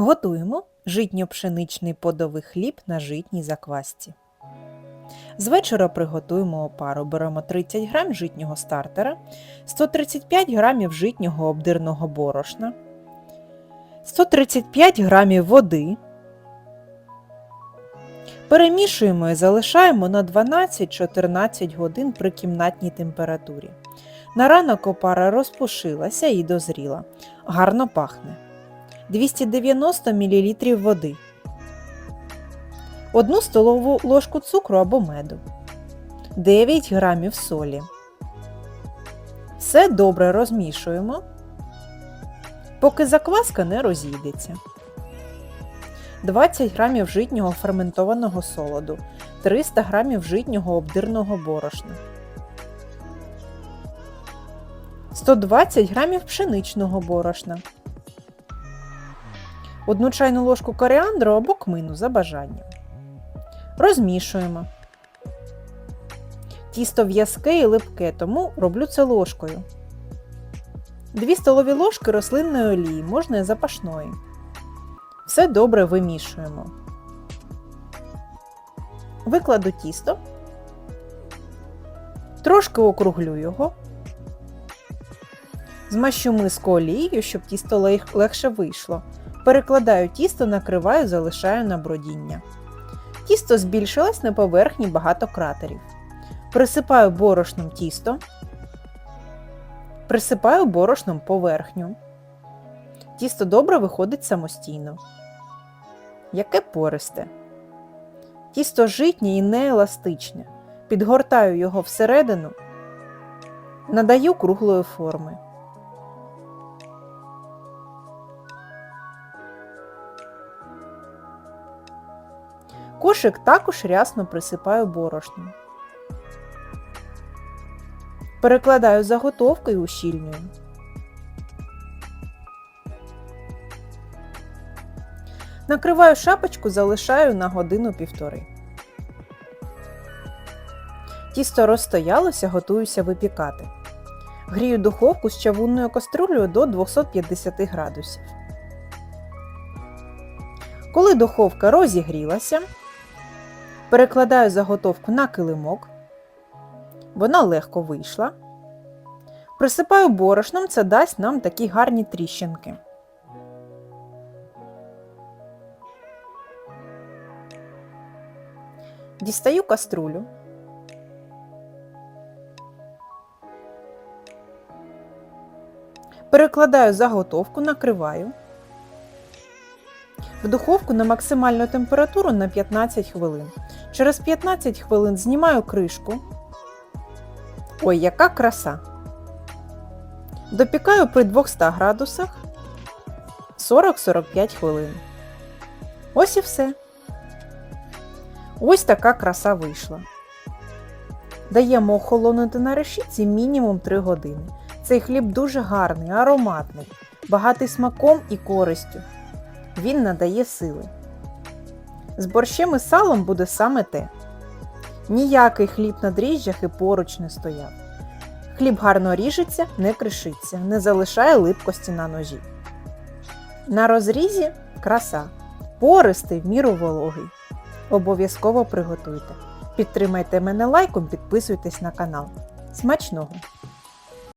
Готуємо житньо-пшеничний подовий хліб на житній заквасці. З вечора приготуємо опару. Беремо 30 г житнього стартера, 135 г житнього обдирного борошна, 135 г води. Перемішуємо і залишаємо на 12-14 годин при кімнатній температурі. На ранок опара розпушилася і дозріла. Гарно пахне. 290 мл води, 1 столову ложку цукру або меду, 9 грамів солі. Все добре розмішуємо, поки закваска не розійдеться. 20 грамів житнього ферментованого солоду, 300 грамів житнього обдирного борошна, 120 грамів пшеничного борошна. Одну чайну ложку коріандру або кмину за бажанням. Розмішуємо. Тісто в'язке і липке, тому роблю це ложкою. 2 столові ложки рослинної олії, можна і запашної. Все добре вимішуємо. Викладу тісто, трошки округлю його. Змащу миску олією, щоб тісто легше вийшло. Перекладаю тісто, накриваю, залишаю на бродіння. Тісто збільшилось на поверхні багато кратерів. Присипаю борошном тісто. Присипаю борошном поверхню. Тісто добре виходить самостійно. Яке пористе. Тісто житнє і нееластичне. Підгортаю його всередину, надаю круглої форми. Кошик також рясно присипаю борошном. Перекладаю заготовку і ущільнюю. Накриваю шапочку, залишаю на годину-півтори. Тісто розстоялося, готуюся випікати. Грію духовку з чавунною каструлею до 250 градусів. Коли духовка розігрілася, перекладаю заготовку на килимок. Вона легко вийшла. Присипаю борошном, це дасть нам такі гарні тріщинки. Дістаю каструлю. Перекладаю заготовку, накриваю. В духовку на максимальну температуру на 15 хвилин. Через 15 хвилин знімаю кришку. Ой, яка краса! Допікаю при 200 градусах 40-45 хвилин. Ось і все. Ось така краса вийшла. Даємо охолонути на решітці мінімум 3 години. Цей хліб дуже гарний, ароматний, багатий смаком і користю. Він надає сили. З борщем і салом буде саме те. Ніякий хліб на дріжджах і поруч не стояв. Хліб гарно ріжеться, не кришиться, не залишає липкості на ножі. На розрізі краса. Пористий в міру вологий. Обов'язково приготуйте. Підтримайте мене лайком, підписуйтесь на канал. Смачного!